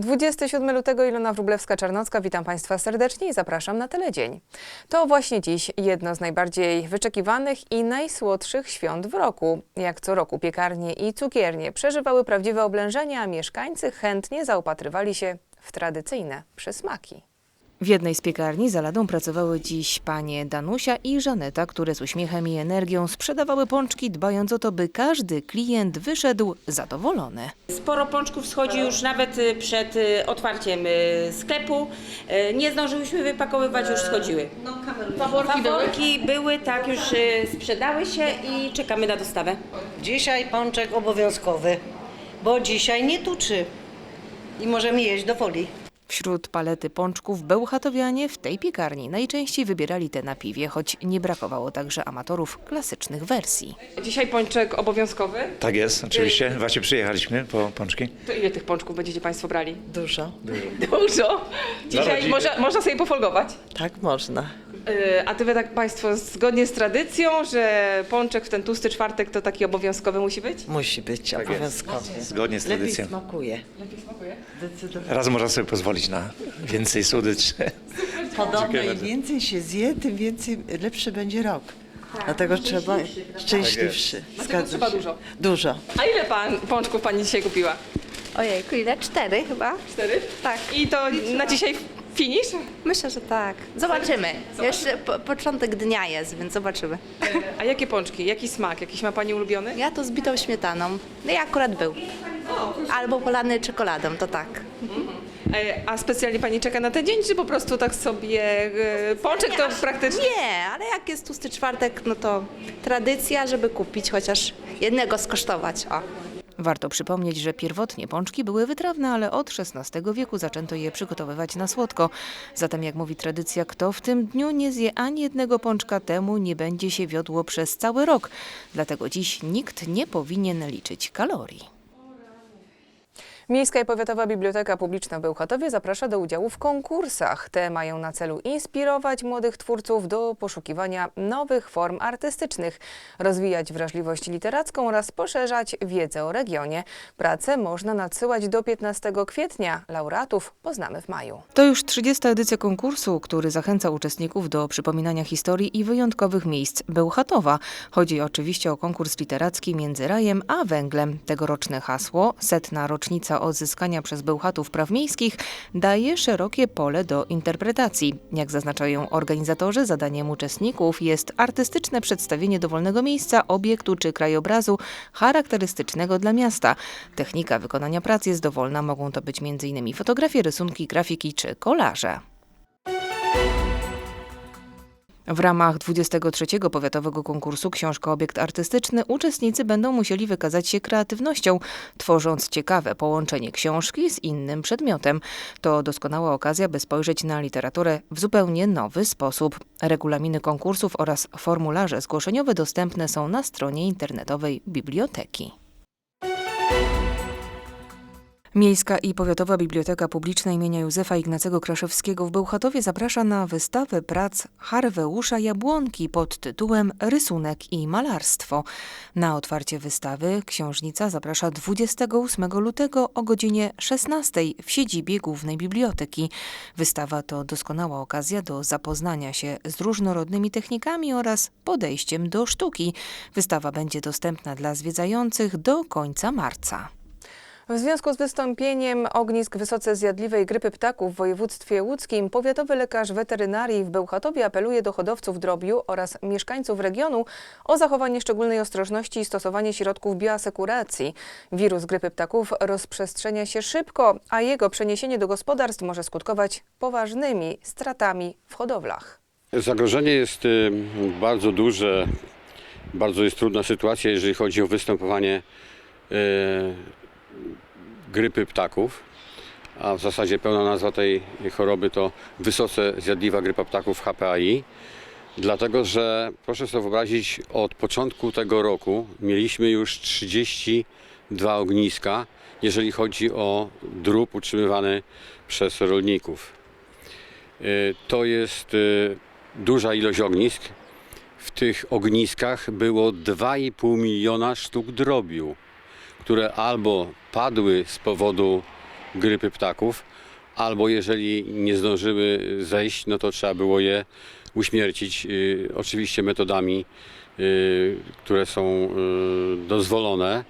27 lutego Ilona Wróblewska-Czarnocka, witam Państwa serdecznie i zapraszam na Teledzień. To właśnie dziś jedno z najbardziej wyczekiwanych i najsłodszych świąt w roku. Jak co roku piekarnie i cukiernie przeżywały prawdziwe oblężenia, a mieszkańcy chętnie zaopatrywali się w tradycyjne przysmaki. W jednej z piekarni za ladą pracowały dziś panie Danusia i Żaneta, które z uśmiechem i energią sprzedawały pączki, dbając o to, by każdy klient wyszedł zadowolony. Sporo pączków schodzi już nawet y, przed y, otwarciem y, sklepu. Nie zdążyłyśmy wypakowywać, już schodziły. Faworki, Faworki były, tak, już sprzedały się i czekamy na dostawę. Dzisiaj pączek obowiązkowy, bo dzisiaj nie tuczy i możemy jeść do woli. Wśród palety pączków bełchatowianie w tej piekarni najczęściej wybierali te na piwie, choć nie brakowało także amatorów klasycznych wersji. Dzisiaj pączek obowiązkowy. Tak jest, oczywiście. Właśnie przyjechaliśmy po pączki. To ile tych pączków będziecie Państwo brali? Dużo. Dużo. Dzisiaj rodziny. można, można sobie pofolgować. Tak można. Yy, A ty tak Państwo zgodnie z tradycją, że pączek w ten tłusty czwartek to taki obowiązkowy musi być? Musi być obowiązkowy. Zgodnie z Lepiej tradycją. smakuje. Zdecydowanie. Raz można sobie pozwolić na więcej słodyczy. Podobno Dziękuję im więcej się zje, tym więcej lepszy będzie rok. Dlatego trzeba szczęśliwszy. Zgadzam trzeba się. dużo. Dużo. A ile pan pączków Pani dzisiaj kupiła? Ojejku, ile? Cztery chyba? Cztery? Tak. I to na dzisiaj finish? Myślę, że tak. Zobaczymy. Jeszcze po, początek dnia jest, więc zobaczymy. A jakie pączki? Jaki smak? Jakiś ma Pani ulubiony? Ja to z bitą śmietaną. No i akurat był. Albo polany czekoladą, to tak. E, A specjalnie Pani czeka na ten dzień, czy po prostu tak sobie e, pączek to praktycznie... Nie, ale jak jest tłusty czwartek, no to tradycja, żeby kupić chociaż jednego skosztować. O. Warto przypomnieć, że pierwotnie pączki były wytrawne, ale od XVI wieku zaczęto je przygotowywać na słodko. Zatem, jak mówi tradycja, kto w tym dniu nie zje ani jednego pączka, temu nie będzie się wiodło przez cały rok. Dlatego dziś nikt nie powinien liczyć kalorii. Miejska i Powiatowa Biblioteka Publiczna w Bełchatowie zaprasza do udziału w konkursach. Te mają na celu inspirować młodych twórców do poszukiwania nowych form artystycznych, rozwijać wrażliwość literacką oraz poszerzać wiedzę o regionie. Prace można nadsyłać do 15 kwietnia. Laureatów poznamy w maju. To już 30. edycja konkursu, który zachęca uczestników do przypominania historii i wyjątkowych miejsc Bełchatowa. Chodzi oczywiście o konkurs literacki między rajem a węglem. Tegoroczne hasło, setna rocznica odzyskania przez Bełchatów praw miejskich, daje szerokie pole do interpretacji. Jak zaznaczają organizatorzy, zadaniem uczestników jest artystyczne przedstawienie dowolnego miejsca, obiektu czy krajobrazu charakterystycznego dla miasta. Technika wykonania prac jest dowolna, mogą to być m.in. fotografie, rysunki, grafiki czy kolarze. W ramach 23. powiatowego konkursu Książka Obiekt Artystyczny uczestnicy będą musieli wykazać się kreatywnością, tworząc ciekawe połączenie książki z innym przedmiotem. To doskonała okazja, by spojrzeć na literaturę w zupełnie nowy sposób. Regulaminy konkursów oraz formularze zgłoszeniowe dostępne są na stronie internetowej biblioteki. Miejska i Powiatowa Biblioteka Publiczna imienia Józefa Ignacego Kraszewskiego w Bełchatowie zaprasza na wystawę prac Harweusza Jabłonki pod tytułem Rysunek i malarstwo. Na otwarcie wystawy książnica zaprasza 28 lutego o godzinie 16 w siedzibie Głównej Biblioteki. Wystawa to doskonała okazja do zapoznania się z różnorodnymi technikami oraz podejściem do sztuki. Wystawa będzie dostępna dla zwiedzających do końca marca. W związku z wystąpieniem ognisk wysoce zjadliwej grypy ptaków w województwie łódzkim, powiatowy lekarz weterynarii w Bełchatowie apeluje do hodowców drobiu oraz mieszkańców regionu o zachowanie szczególnej ostrożności i stosowanie środków bioasekuracji. Wirus grypy ptaków rozprzestrzenia się szybko, a jego przeniesienie do gospodarstw może skutkować poważnymi stratami w hodowlach. Zagrożenie jest y, bardzo duże, bardzo jest trudna sytuacja, jeżeli chodzi o występowanie y, grypy ptaków. A w zasadzie pełna nazwa tej choroby to wysoce zjadliwa grypa ptaków HPAI. Dlatego, że proszę sobie wyobrazić, od początku tego roku mieliśmy już 32 ogniska, jeżeli chodzi o drób utrzymywany przez rolników. Y, To jest y, duża ilość ognisk. W tych ogniskach było 2,5 miliona sztuk drobiu, które albo padły z powodu grypy ptaków, albo jeżeli nie zdążyły zejść, no to trzeba było je uśmiercić, y, oczywiście metodami, y, które są y, dozwolone,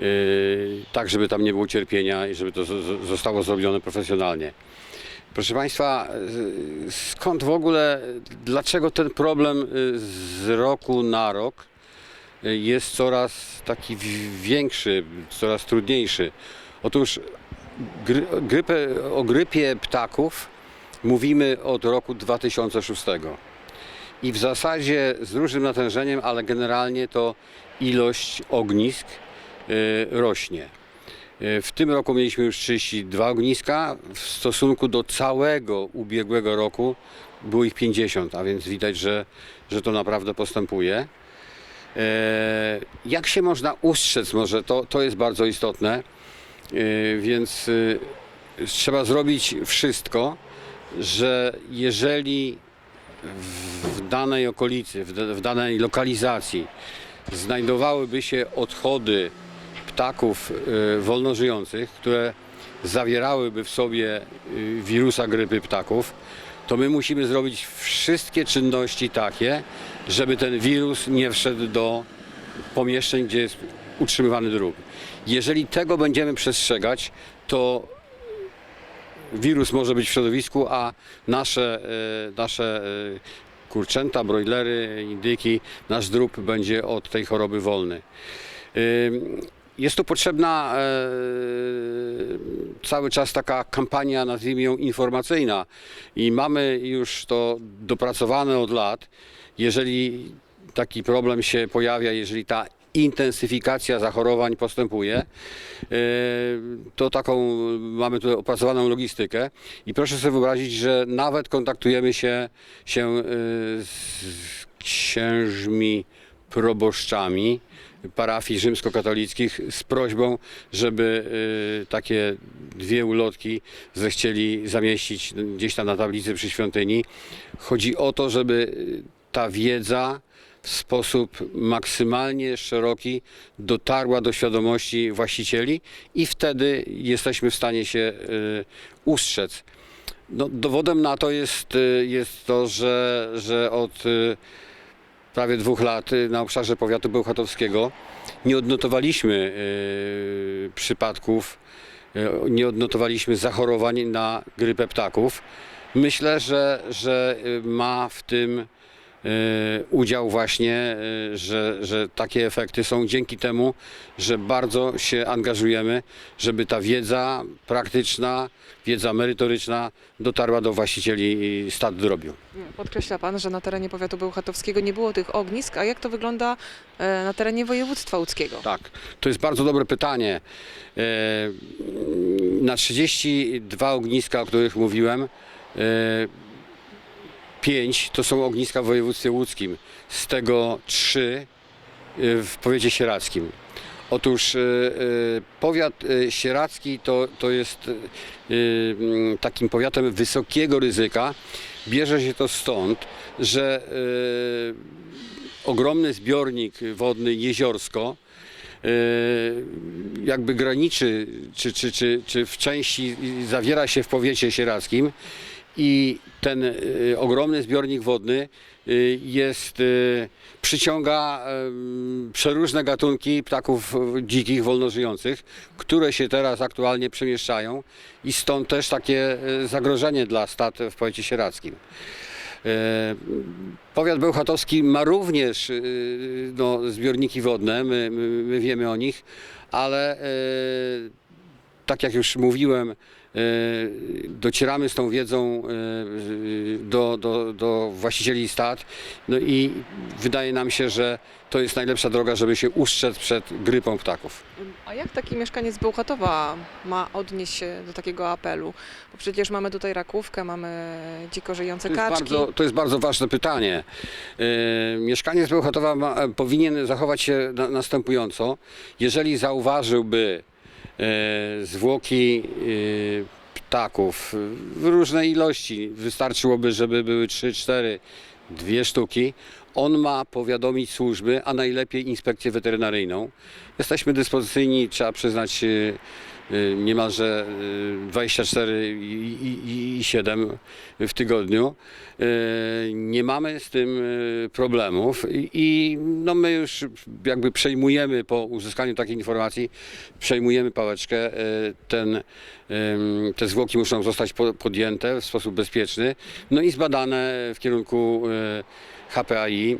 y, tak żeby tam nie było cierpienia i żeby to zostało zrobione profesjonalnie. Proszę Państwa, y, skąd w ogóle, dlaczego ten problem y, z roku na rok jest coraz taki większy, coraz trudniejszy? Otóż gry, grypę, o grypie ptaków mówimy od roku 2006. I w zasadzie z różnym natężeniem, ale generalnie to ilość ognisk y, rośnie. Y, W tym roku mieliśmy już 32 ogniska. W stosunku do całego ubiegłego roku było ich 50, a więc widać, że, że to naprawdę postępuje. E, Jak się można ustrzec, może to, to jest bardzo istotne, E, więc e, trzeba zrobić wszystko, że jeżeli w- danej okolicy, w da- w danej lokalizacji znajdowałyby się odchody ptaków wolnożyjących, które zawierałyby w sobie wirusa grypy ptaków, to my musimy zrobić wszystkie czynności takie, żeby ten wirus nie wszedł do pomieszczeń, gdzie jest utrzymywany drób. Jeżeli tego będziemy przestrzegać, to wirus może być w środowisku, a nasze, e, nasze e, kurczęta, brojlery, indyki, nasz drób będzie od tej choroby wolny. Jest tu potrzebna e, cały czas taka kampania, nazwijmy ją informacyjna. I mamy już to dopracowane od lat. Jeżeli taki problem się pojawia, jeżeli ta intensyfikacja zachorowań postępuje, e, to taką mamy tu opracowaną logistykę. I proszę sobie wyobrazić, że nawet kontaktujemy się, się e, z księżmi proboszczami parafii rzymskokatolickich z prośbą, żeby y, takie dwie ulotki zechcieli zamieścić gdzieś tam na tablicy przy świątyni. Chodzi o to, żeby y, ta wiedza w sposób maksymalnie szeroki dotarła do świadomości właścicieli i wtedy jesteśmy w stanie się y, ustrzec. No, dowodem na to jest, jest to, że, że od prawie dwóch lat y, na obszarze powiatu bełchatowskiego nie odnotowaliśmy y, przypadków, y, nie odnotowaliśmy zachorowań na grypę ptaków. Myślę, że, że ma w tym udział właśnie, y, że, że takie efekty są dzięki temu, że bardzo się angażujemy, żeby ta wiedza praktyczna, wiedza merytoryczna dotarła do właścicieli stad drobiu. Podkreśla Pan, że na terenie powiatu bełchatowskiego nie było tych ognisk, a jak to wygląda e, na terenie województwa łódzkiego? Tak, to jest bardzo dobre pytanie. E, Na 32 ogniska, o których mówiłem, 5 to są ogniska w województwie łódzkim, z tego 3 w powiecie sieradzkim. Otóż e, e, powiat sieradzki to, to jest mm, takim powiatem wysokiego ryzyka. Bierze się to stąd, że ogromny zbiornik wodny Jeziorsko jakby graniczy, czy, czy, czy, czy w części zawiera się w powiecie sieradzkim i ten e, ogromny zbiornik wodny e, jest, e, przyciąga przeróżne gatunki ptaków dzikich, wolnożyjących, które się teraz aktualnie przemieszczają i stąd też takie zagrożenie dla stad w powiecie sieradzkim. Powiat bełchatowski ma również no, zbiorniki wodne, my, my, my wiemy o nich, ale tak jak już mówiłem, e, docieramy z tą wiedzą e, do, do, do właścicieli stad no i wydaje nam się, że to jest najlepsza droga, żeby się ustrzec przed grypą ptaków. A jak taki mieszkaniec Bełchatowa ma odnieść się do takiego apelu? Bo przecież mamy tutaj rakówkę, mamy dziko żyjące To kaczki. bardzo, to jest bardzo ważne pytanie. E, mieszkaniec Bełchatowa ma, powinien zachować się na, następująco. Jeżeli zauważyłby zwłoki e, ptaków w różnej ilości, wystarczyłoby, żeby były 3, 4, dwie sztuki, on ma powiadomić służby, a najlepiej inspekcję weterynaryjną. Jesteśmy dyspozycyjni, trzeba przyznać, e, niemalże y, 24 i, i, i 7 w tygodniu. Y, Nie mamy z tym y, problemów i, no my już jakby przejmujemy po uzyskaniu takiej informacji, przejmujemy pałeczkę. y, Ten, te zwłoki muszą zostać po- podjęte w sposób bezpieczny, no i zbadane w kierunku y, HPAI,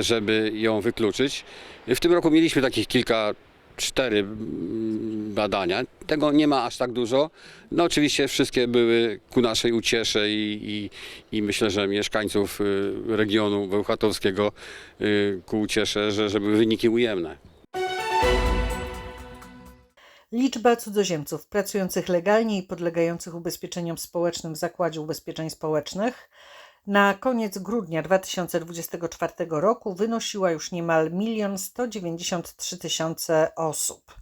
żeby ją wykluczyć. W tym roku mieliśmy takich kilka, cztery mm, badania. Tego nie ma aż tak dużo. No oczywiście wszystkie były ku naszej uciesze i, i, i myślę, że mieszkańców y, regionu bełchatowskiego y, ku uciesze, że, że były wyniki ujemne. Liczba cudzoziemców pracujących legalnie i podlegających ubezpieczeniom społecznym w Zakładzie Ubezpieczeń Społecznych na koniec grudnia 2024 roku wynosiła już niemal 1 193 tysiące osób.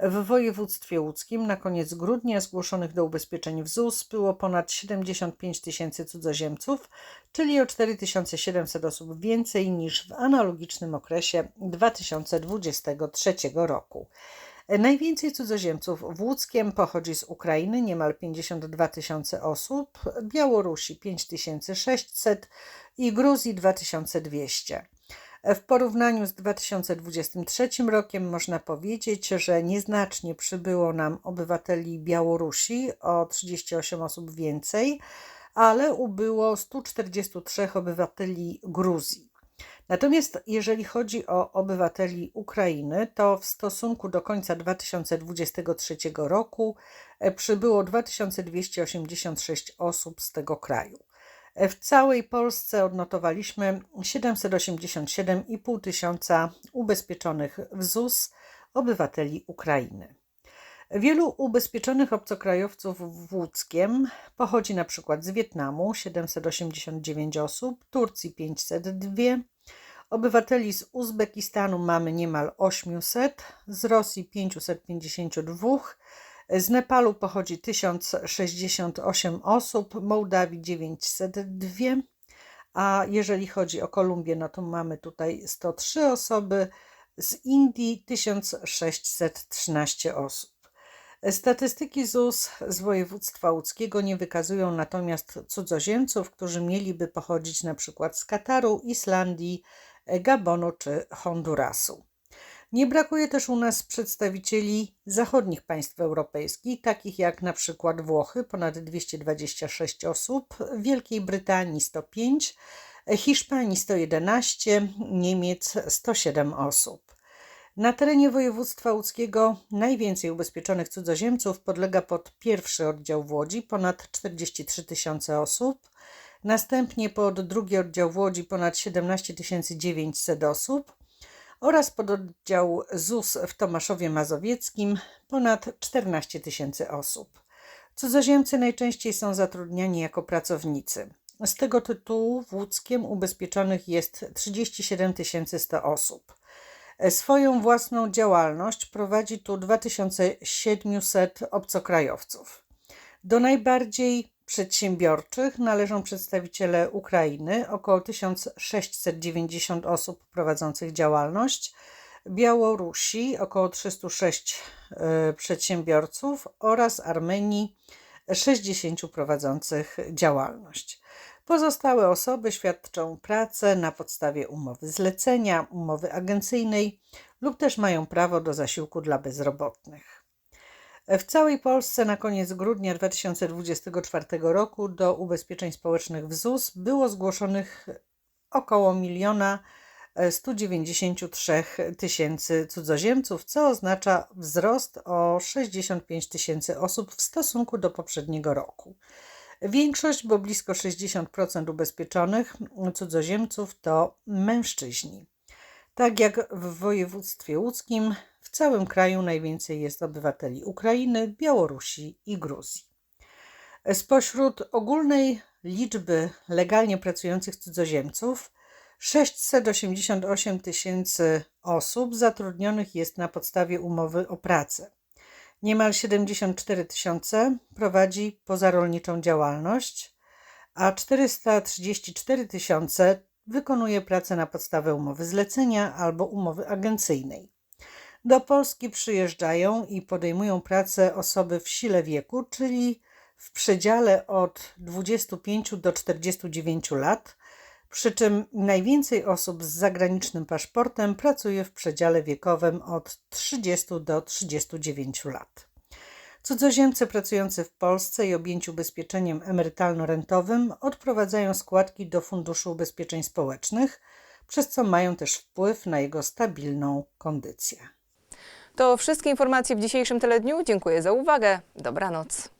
W województwie łódzkim na koniec grudnia zgłoszonych do ubezpieczeń w ZUS było ponad 75 tysięcy cudzoziemców, czyli o 4700 osób więcej niż w analogicznym okresie 2023 roku. Najwięcej cudzoziemców w Łódzkiem pochodzi z Ukrainy, niemal 52 tysiące osób, Białorusi 5600 i Gruzji 2200. W porównaniu z 2023 rokiem można powiedzieć, że nieznacznie przybyło nam obywateli Białorusi o 38 osób więcej, ale ubyło 143 obywateli Gruzji. Natomiast jeżeli chodzi o obywateli Ukrainy, to w stosunku do końca 2023 roku e, przybyło 2286 osób z tego kraju. E, W całej Polsce odnotowaliśmy 787,5 tysiąca ubezpieczonych w ZUS obywateli Ukrainy. Wielu ubezpieczonych obcokrajowców w Łódzkiem pochodzi na przykład z Wietnamu 789 osób, Turcji 502, obywateli z Uzbekistanu mamy niemal 800, z Rosji 552, z Nepalu pochodzi 1068 osób, Mołdawii 902, a jeżeli chodzi o Kolumbię, no to mamy tutaj 103 osoby, z Indii 1613 osób. Statystyki ZUS z województwa łódzkiego nie wykazują natomiast cudzoziemców, którzy mieliby pochodzić przykład z Kataru, Islandii, Gabonu czy Hondurasu. Nie brakuje też u nas przedstawicieli zachodnich państw europejskich, takich jak na przykład Włochy, ponad 226 osób, Wielkiej Brytanii 105, Hiszpanii 111, Niemiec 107 osób. Na terenie województwa łódzkiego najwięcej ubezpieczonych cudzoziemców podlega pod pierwszy oddział w Łodzi, ponad 43 tysiące osób. Następnie pod drugi oddział w Łodzi ponad 17 900 osób oraz pod oddział ZUS w Tomaszowie Mazowieckim ponad 14 tysięcy osób. Cudzoziemcy najczęściej są zatrudniani jako pracownicy. Z tego tytułu w Łódzkiem ubezpieczonych jest 37 100 osób. Swoją własną działalność prowadzi tu 2700 obcokrajowców. Do najbardziej przedsiębiorczych należą przedstawiciele Ukrainy, około 1690 osób prowadzących działalność, Białorusi, około 306 e, przedsiębiorców oraz Armenii, 60 prowadzących działalność. Pozostałe osoby świadczą pracę na podstawie umowy zlecenia, umowy agencyjnej lub też mają prawo do zasiłku dla bezrobotnych. W całej Polsce na koniec grudnia 2024 roku do ubezpieczeń społecznych w ZUS było zgłoszonych około miliona 193 tysięcy cudzoziemców, co oznacza wzrost o 65 tysięcy osób w stosunku do poprzedniego roku. Większość, bo blisko 60% ubezpieczonych cudzoziemców to mężczyźni. Tak jak w województwie łódzkim, w całym kraju najwięcej jest obywateli Ukrainy, Białorusi i Gruzji. Spośród ogólnej liczby legalnie pracujących cudzoziemców, 688 tysięcy osób zatrudnionych jest na podstawie umowy o pracę. Niemal 74 tysiące prowadzi pozarolniczą działalność, a 434 tysiące wykonuje pracę na podstawie umowy zlecenia albo umowy agencyjnej. Do Polski przyjeżdżają i podejmują pracę osoby w sile wieku, czyli w przedziale od 25 do 49 lat, przy czym najwięcej osób z zagranicznym paszportem pracuje w przedziale wiekowym od 30 do 39 lat. Cudzoziemcy pracujący w Polsce i objęci ubezpieczeniem emerytalno-rentowym odprowadzają składki do Funduszu Ubezpieczeń Społecznych, przez co mają też wpływ na jego stabilną kondycję. To wszystkie informacje w dzisiejszym teledniu. Dziękuję za uwagę. Dobranoc.